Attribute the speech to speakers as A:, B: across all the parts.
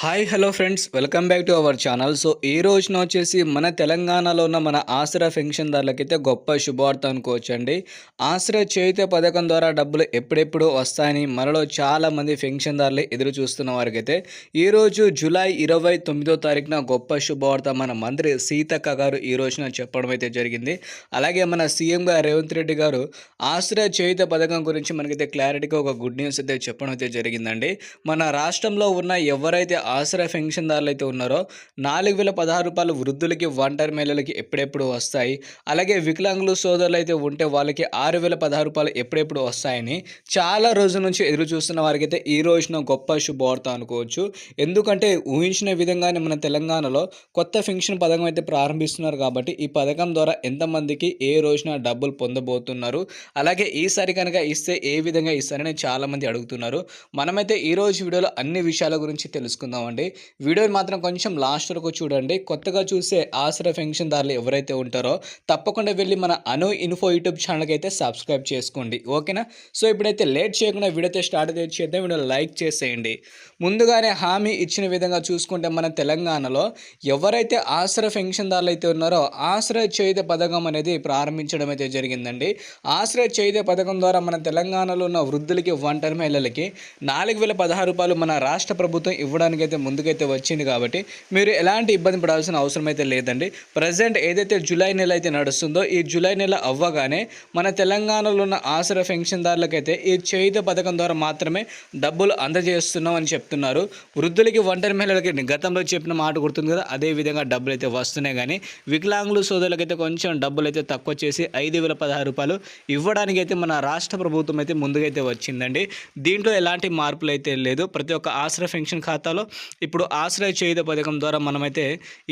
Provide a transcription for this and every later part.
A: Hi hello friends welcome back to our channel so ఈ రోజున వచ్చేసి మన తెలంగాణలో ఉన్న మన ఆసరా పెన్షన్దారులకైతే గొప్ప శుభవార్త అనుకోవచ్చండి. ఆసరా చేయితే పథకం ద్వారా డబ్బులు ఎప్పుడెప్పుడు వస్తాయని మనలో చాలామంది పెన్షన్దారులు ఎదురు చూస్తున్న వారికైతే ఈరోజు జూలై ఇరవై తొమ్మిదో తారీఖున గొప్ప శుభవార్త మన మంత్రి సీతక్క గారు ఈ రోజున చెప్పడం అయితే జరిగింది. అలాగే మన సీఎం రేవంత్ రెడ్డి గారు ఆసరా చేయుత పథకం గురించి మనకైతే క్లారిటీగా ఒక గుడ్ న్యూస్ అయితే చెప్పడం అయితే జరిగిందండి. మన రాష్ట్రంలో ఉన్న ఎవరైతే ఆసరా పెన్షన్దారులు అయితే ఉన్నారో నాలుగు వేల పదహారు రూపాయలు వృద్ధులకి ఒంటరి మహిళలకి ఎప్పుడెప్పుడు వస్తాయి? అలాగే వికలాంగులు సోదరులు అయితే ఉంటే వాళ్ళకి ఆరు వేల పదహారు రూపాయలు ఎప్పుడెప్పుడు వస్తాయని చాలా రోజుల నుంచి ఎదురు చూస్తున్న వారికి అయితే ఈ రోజున గొప్ప శుభవార్త అనుకోవచ్చు. ఎందుకంటే ఊహించిన విధంగానే మన తెలంగాణలో కొత్త పెన్షన్ పథకం అయితే ప్రారంభిస్తున్నారు కాబట్టి ఈ పథకం ద్వారా ఎంతమందికి ఏ రోజున డబ్బులు పొందబోతున్నారు? అలాగే ఈసారి కనుక ఇస్తే ఏ విధంగా ఇస్తారని చాలామంది అడుగుతున్నారు. మనమైతే ఈ రోజు వీడియోలో అన్ని విషయాల గురించి తెలుసుకుందాం. అండి వీడియోని మాత్రం కొంచెం లాస్ట్ వరకు చూడండి. కొత్తగా చూసే ఆసరా పెన్షన్దారులు ఎవరైతే ఉంటారో తప్పకుండా వెళ్ళి మన అను ఇన్ఫో యూట్యూబ్ ఛానల్కి అయితే సబ్స్క్రైబ్ చేసుకోండి. ఓకేనా? సో ఇప్పుడైతే లేట్ చేయకుండా వీడియో స్టార్ట్ చేద్దాం. వీడియో లైక్ చేసేయండి. ముందుగానే హామీ ఇచ్చిన విధంగా చూసుకుంటే మన తెలంగాణలో ఎవరైతే ఆసరా పెన్షన్దారులు అయితే ఉన్నారో ఆశ్రయ చేయుత పథకం అనేది ప్రారంభించడం అయితే జరిగిందండి. ఆశ్రయ చేయుత పథకం ద్వారా మన తెలంగాణలో ఉన్న వృద్ధులకి ఒంటరి మహిళలకి నాలుగు వేల పదహారు రూపాయలు మన రాష్ట్ర ప్రభుత్వం ఇవ్వడానికి అయితే ముందుకైతే వచ్చింది కాబట్టి మీరు ఎలాంటి ఇబ్బంది పడాల్సిన అవసరం అయితే లేదండి. ప్రజెంట్ ఏదైతే జూలై నెల అయితే నడుస్తుందో ఈ జూలై నెల అవ్వగానే మన తెలంగాణలో ఉన్న ఆసరా పెన్షన్దారులకైతే ఈ చేయుత పథకం ద్వారా మాత్రమే డబ్బులు అందజేస్తున్నాం అని చెప్తున్నారు. వృద్ధులకి ఒంటరి మహిళలకి గతంలో చెప్పిన మాట గుర్తుంది కదా అదే విధంగా డబ్బులు అయితే వస్తున్నాయి కానీ వికలాంగులు సోదరులకైతే కొంచెం డబ్బులు అయితే తక్కువ చేసి ఐదు వేల పదహారు రూపాయలు ఇవ్వడానికి అయితే మన రాష్ట్ర ప్రభుత్వం అయితే ముందుగైతే వచ్చిందండి. దీంట్లో ఎలాంటి మార్పులు అయితే లేదు. ప్రతి ఒక్క ఆసరా పెన్షన్ ఖాతాలో ఇప్పుడు ఆశ్రయ చేయుత పథకం ద్వారా మనమైతే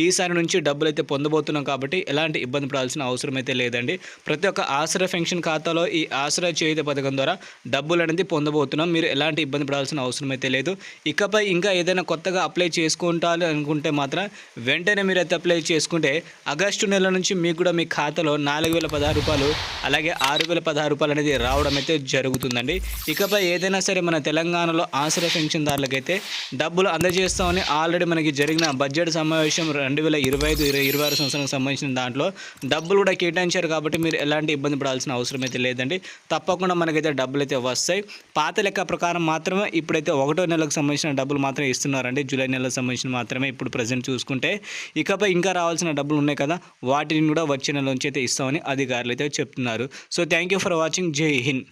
A: ఈసారి నుంచి డబ్బులు అయితే పొందబోతున్నాం కాబట్టి ఎలాంటి ఇబ్బంది పడాల్సిన అవసరం అయితే లేదండి. ప్రతి ఒక్క ఆశ్రయ పెన్షన్ ఖాతాలో ఈ ఆశ్రయ చేయుత పథకం ద్వారా డబ్బులు అనేది పొందబోతున్నాం. మీరు ఎలాంటి ఇబ్బంది పడాల్సిన అవసరం అయితే లేదు. ఇకపై ఇంకా ఏదైనా కొత్తగా అప్లై చేసుకుంటారు అనుకుంటే మాత్రం వెంటనే మీరు అయితే అప్లై చేసుకుంటే ఆగస్టు నెల నుంచి మీకు కూడా మీ ఖాతాలో నాలుగు వేల పదహారు రూపాయలు అలాగే ఆరు వేల పదహారు రూపాయలు అనేది రావడం అయితే జరుగుతుందండి. ఇకపై ఏదైనా సరే మన తెలంగాణలో ఆశ్రయ పెన్షన్దారులకైతే డబ్బులు అందజేస్తామని ఆల్రెడీ మనకి జరిగిన బడ్జెట్ సమావేశం రెండు వేల ఇరవై ఐదు ఇరవై ఆరు సంవత్సరానికి సంబంధించిన దాంట్లో డబ్బులు కూడా కేటాయించారు కాబట్టి మీరు ఎలాంటి ఇబ్బంది పడాల్సిన అవసరం అయితే లేదండి. తప్పకుండా మనకైతే డబ్బులు అయితే వస్తాయి. పాత లెక్క ప్రకారం మాత్రమే ఇప్పుడైతే ఒకటో నెలకు సంబంధించిన డబ్బులు మాత్రమే ఇస్తున్నారండి. జూలై నెలకు సంబంధించిన మాత్రమే ఇప్పుడు ప్రజెంట్ చూసుకుంటే ఇకపై ఇంకా రావాల్సిన డబ్బులు ఉన్నాయి కదా వాటిని కూడా వచ్చే నెల నుంచి అయితే ఇస్తామని అధికారులు అయితే చెప్తున్నారు. So thank you for watching. జై హింద్.